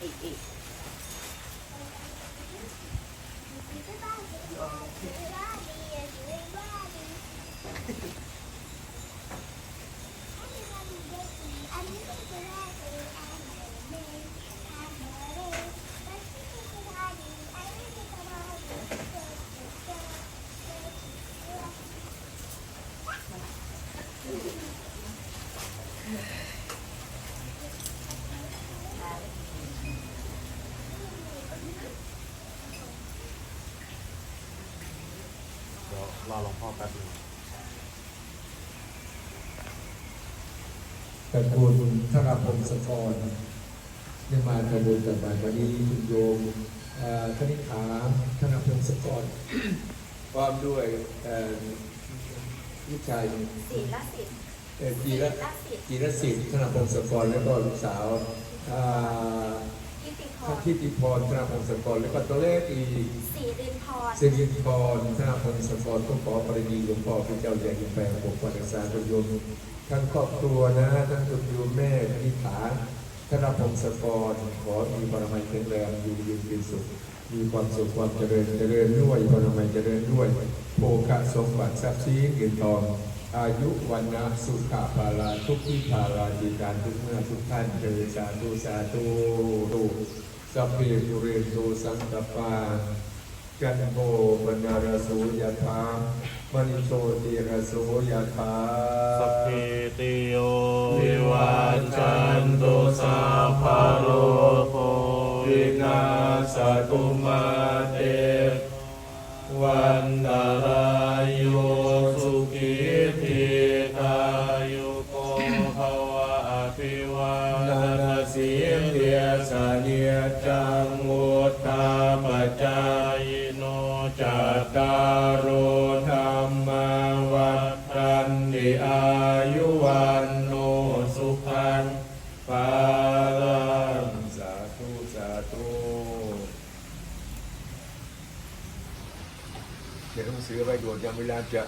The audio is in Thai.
Yeah. รอหลวงพ่อแป๊บนึงตระกูลธนพงศกรยังมาตระกูลต่างๆวันนี้คุณโยมเอ่อคณิษฐาธนพงศกรพร้อมด้วยเอ่อลูกชายศีลสิทธิ์เอ่อจีรศีลสิทธิ์จีรศิษฐ์ธนพงศกรแล้วก็ลูกสาวอ่าทิ ติพพระรทิติพรธนพงศกรแล้วก็ตัวเลขอีกสีรินพรสิริพรธนพงศกรก็ขอปริดีหลวงพ่อพระเจ้าใหญ่ยิ่งแปลงปกปักรักษาคุณโยมทั้งครอบครัวนะทั้งคุณโยมแม่คณิษฐาธนพงศกรขอมีบารมีแข็งแรงอยู่ยืนเป็นสุขมีความสุขความเจริญเจริญด้วยบารมีเจริญด้วยโภคะสมบัติทรัพย์สินเงินทองอายุวันนะสุขภาลาทุกที่ภาลาดีการทุกเมื่อทุกท่านเจริญสาธุสาธุ สัพเพปุเรนโตสังกปปากันโบปนารสูยถามณิโชติรสูยถาสัพเพติโยวิวัจจันตุสัพพะโลกโควินาศตุมา จังมุตตาปัจายโนจัตตารโอธรรมวัฏันติอายุวันโนสุขังปาลังสาธุสาธุเขียนหนังสือไว้ด่วนยังเวลาจะ